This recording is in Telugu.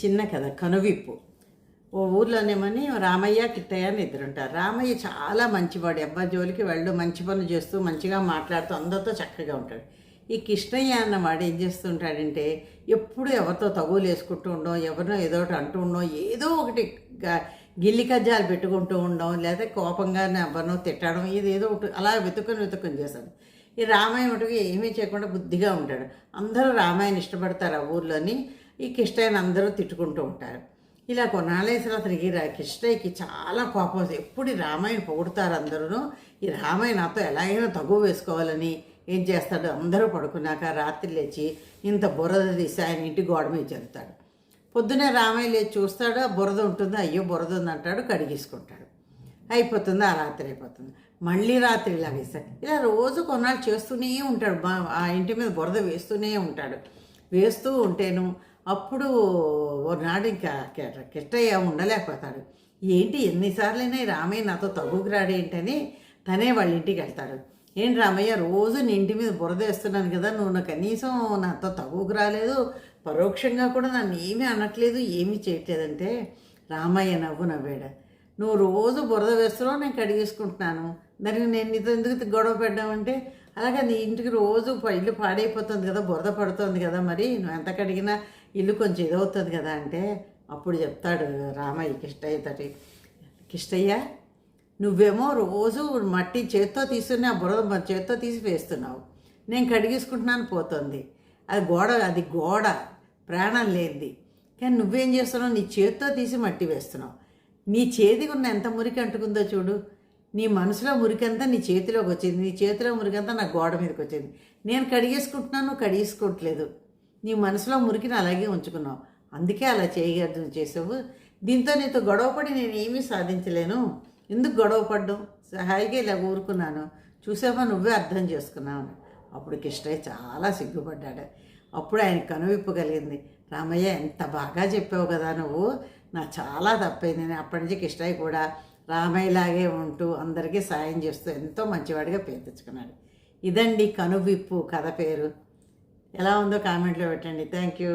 చిన్న కథ కనువిప్పు. ఓ ఊర్లోనేమని రామయ్య కిట్టయ్య అని ఇద్దరుంటారు. రామయ్య చాలా మంచివాడు అబ్బాయి జోలికి వెళ్ళు మంచి పనులు చేస్తూ మంచిగా మాట్లాడుతూ అందరితో చక్కగా ఉంటాడు. ఈ కృష్ణయ్య అన్నవాడు ఏం చేస్తుంటాడంటే ఎప్పుడు ఎవరితో తగులు వేసుకుంటూ ఉండడం ఎవరినో ఏదో ఒకటి అంటూ ఉండడం ఏదో ఒకటి గిల్లి కజ్జాలు పెట్టుకుంటూ ఉండడం లేదా కోపంగా ఎవరినో తిట్టడం ఇది ఏదో ఒకటి అలా వెతుకొని వెతుకుని చేస్తాడు. ఈ రామాయణ మటుకు ఏమీ చేయకుండా బుద్ధిగా ఉంటాడు. అందరూ రామాయణ ఇష్టపడతారు ఆ ఊర్లోని. ఈ కిష్టయ్యని అందరూ తిట్టుకుంటూ ఉంటారు. ఇలా కొన్నాళ్ళేసిన అతనికి కిష్టయ్యకి చాలా కోపం వస్తుంది. ఎప్పుడు రామాయణ పొగుడుతారు అందరూ ఈ రామాయణ నాతో అయినా తగువ వేసుకోవాలని ఏం చేస్తాడు? అందరూ పడుకున్నాక రాత్రి లేచి ఇంత బురద తీసి ఆయన ఇంటి గోడ మీద జరుగుతాడు పొద్దునే రామయ్య లేచి చూస్తాడు బురద ఉంటుంది అయ్యో బురద ఉంది అంటాడు కడిగేసుకుంటాడు. అయిపోతుంది ఆ రాత్రి అయిపోతుంది. మళ్ళీ రాత్రి ఇలాగేస్తాడు ఇలా రోజు కొన్నాళ్ళు చేస్తూనే ఉంటాడు. ఆ ఇంటి మీద బురద వేస్తూనే ఉంటాడు. వేస్తూ ఉంటేను అప్పుడు నాడు ఇంకా కిష్టయ్య ఉండలేకపోతాడు. ఏంటి ఎన్నిసార్లైనా ఈ రామయ్య నాతో తగుకు రాడేంటని తనే వాళ్ళ ఇంటికి వెళ్తాడు. ఏంటి రామయ్య రోజు నీ ఇంటి మీద బురద వేస్తున్నాను కదా నువ్వు కనీసం నాతో తగుకు రాలేదు పరోక్షంగా కూడా నన్ను ఏమీ అనట్లేదు ఏమీ చేయట్లేదంటే రామయ్య నవ్వు నవ్వాడు. నువ్వు రోజు బురద వేస్తున్నావు నేను కడిగేసుకుంటున్నాను దానికి నేను నీతో ఎందుకు గొడవ పెట్టామంటే అలాగే నీ ఇంటికి రోజు ఇల్లు పాడైపోతుంది కదా బురద పడుతుంది కదా మరి నువ్వు ఎంత కడిగినా ఇల్లు కొంచెం ఇదవుతుంది కదా అంటే అప్పుడు చెప్తాడు రామయ్య కిష్టయ్య తటి కిష్టయ్య నువ్వేమో రోజు మట్టి చేత్తో తీసుకుని ఆ బురద మ- చేత్తో తీసి వేస్తున్నావు. నేను కడిగేసుకుంటున్నాను పోతుంది. అది గోడ అది గోడ ప్రాణం లేనిది. కానీ నువ్వేం చేస్తున్నావు? నీ చేత్తో తీసి మట్టి వేస్తున్నావు. నీ చేతికి ఉన్న ఎంత మురికి అంటుకుందో చూడు. నీ మనసులో మురికంతా నీ చేతిలోకి వచ్చింది. నీ చేతిలో మురికంతా నా గోడ మీదకి వచ్చింది. నేను కడిగేసుకుంటున్నాను నువ్వు కడిగేసుకోవట్లేదు. నీ మనసులో మురికిని అలాగే ఉంచుకున్నావు. అందుకే అలా చేయగలదు చేసావు. దీంతో నీతో గొడవపడి నేను ఏమీ సాధించలేను. ఎందుకు గొడవ పడ్డం? హాయిగా ఇలా ఊరుకున్నాను. చూసావా? నువ్వే అర్థం చేసుకున్నావు. అప్పుడు కిష్టయ్య చాలా సిగ్గుపడ్డాడు. అప్పుడు ఆయన కనువిప్పు కలిగింది. రామయ్య ఎంత బాగా చెప్పావు కదా నువ్వు. నా చాలా తప్పైంది. నేను అప్పటి నుంచి కిష్టయ్య కూడా రామయ్యలాగే ఉంటూ అందరికీ సాయం చేస్తూ ఎంతో మంచివాడిగా పేరు తెచ్చుకున్నాడు ఇదండి కనువిప్పు కథ పేరు. ఎలా ఉందో కామెంట్లో పెట్టండి. Thank you